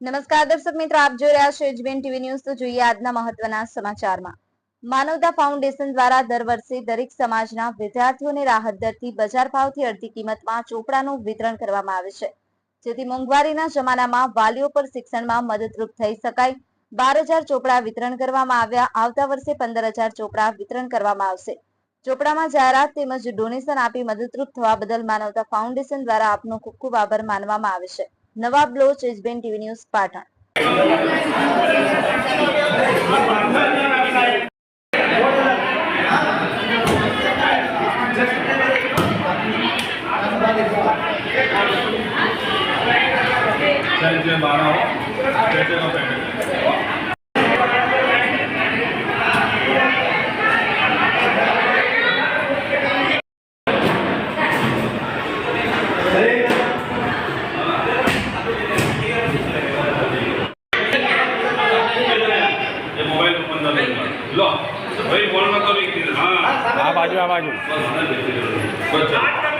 નમસ્કાર, દર્શક મિત્રો, આપ જોઈ રહ્યા છો એજબીએન ટીવી ન્યૂઝ. તો જોઈએ આજના મહત્વના સમાચારમાં. માનવતા ફાઉન્ડેશન દ્વારા દર વર્ષે દરેક સમાજના વિદ્યાર્થીઓને રાહત દરથી બજાર ભાવથી અડધી કિંમતમાં ચોપડાનું વિતરણ કરવામાં આવે છે. જેથી મોંઘવારીના જમાનામાં વાલીઓ પર શિક્ષણમાં મદદરૂપ થઈ શકાય. બાર હજાર ચોપડા વિતરણ કરવામાં આવ્યા. આવતા વર્ષે પંદર હજાર ચોપડા વિતરણ કરવામાં આવશે. ચોપડામાં જાહેરાત તેમજ ડોનેશન આપી મદદરૂપ થવા બદલ માનવતા ફાઉન્ડેશન દ્વારા આપનો ખૂબ ખૂબ આભાર માનવામાં આવે છે. નવાબ લોચ એસબીએન ટીવી ન્યૂઝ પાટણ ચાલ જે બહાર આવો તે લો. ભાઈ ફોનમાં તો હા. આ બાજુ આ બાજુ. બસ.